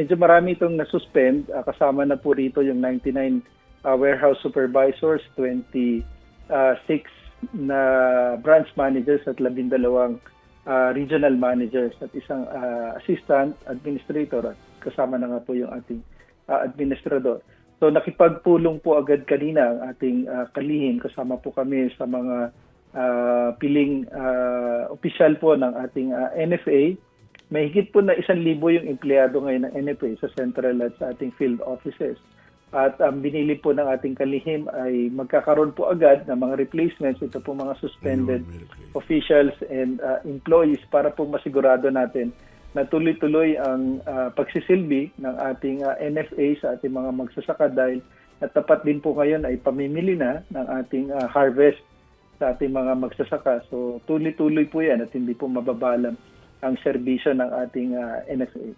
medyo marami itong nasuspend. Ah, kasama na po rito yung 99 ah, warehouse supervisors, 26 na branch managers at 12 ah, regional managers at isang ah, assistant administrator at kasama na nga po yung ating ah, administrador. So nakipagpulong po agad kanina ang ating ah, kalihim kasama po kami sa mga ah, piling ah, opisyal po ng ating ah, NFA. May higit po na isang libo yung empleyado ngayon ng NFA sa central at sa ating field offices. At ang binili po ng ating kalihim ay magkakaroon po agad ng mga replacements. Ito po mga suspended officials and uh, employees para po masigurado natin na tuloy-tuloy ang uh, pagsisilbi ng ating uh, NFA sa ating mga magsasaka dahil at tapat din po ngayon ay pamimili na ng ating uh, harvest sa ating mga magsasaka. So tuloy-tuloy po yan at hindi po mababalam ang serbisyo ng ating uh, NFA.